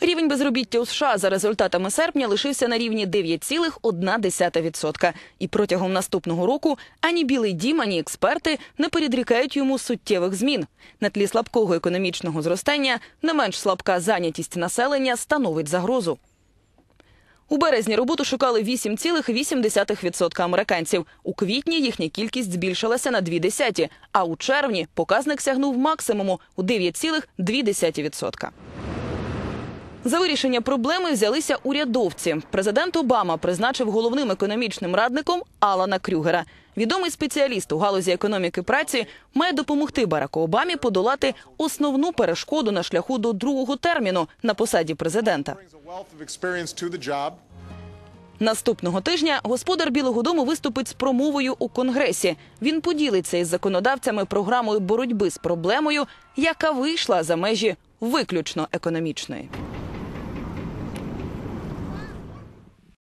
Рівень безробіття у США за результатами серпня лишився на рівні 9,1%. І протягом наступного року ані Білий дім, ані експерти не передрікають йому суттєвих змін. На тлі слабкого економічного зростання не менш слабка зайнятість населення становить загрозу. У березні роботу шукали 8,8% американців. У квітні їхня кількість збільшилася на 0,2%, а у червні показник сягнув максимуму у 9,2%. За вирішення проблеми взялися урядовці. Президент Обама призначив головним економічним радником Алана Крюгера. Відомий спеціаліст у галузі економіки праці має допомогти Бараку Обамі подолати основну перешкоду на шляху до другого терміну на посаді президента. Наступного тижня господар Білого Дому виступить з промовою у Конгресі. Він поділиться із законодавцями програмою боротьби з проблемою, яка вийшла за межі виключно економічної.